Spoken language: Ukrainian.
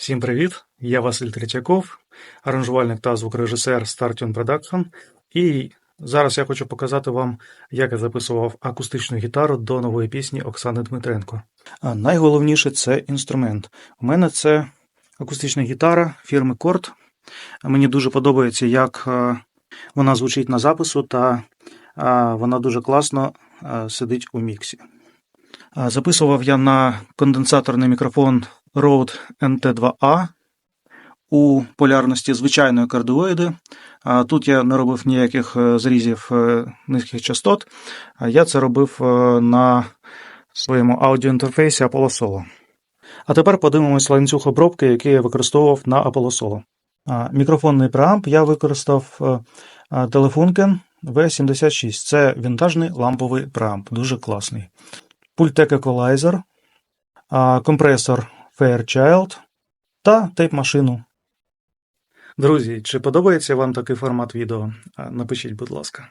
Всім привіт! Я Василь Третьяков, аранжувальник та звукорежисер Startune Production. І зараз я хочу показати вам, як я записував акустичну гітару до нової пісні Оксани Дмитренко. А найголовніше це інструмент. У мене це акустична гітара фірми Korg. Мені дуже подобається, як е, вона звучить на запису, та е, вона дуже класно е, сидить у міксі. Записував я на конденсаторний мікрофон Rode NT2A у полярності звичайної кардіоїди. Тут я не робив ніяких е, зрізів е, низьких частот. А Я це робив е, на своєму аудіоінтерфейсі Apollo Solo. А тепер подивимось ланцюг обробки, який я використовував на Apollo Solo. Мікрофонний преамп я використав Telefunken V76. Це вінтажний ламповий преамп, дуже класний. Pultec Equalizer, компресор Fairchild та тейп-машину. Друзі, чи подобається вам такий формат відео? Напишіть, будь ласка.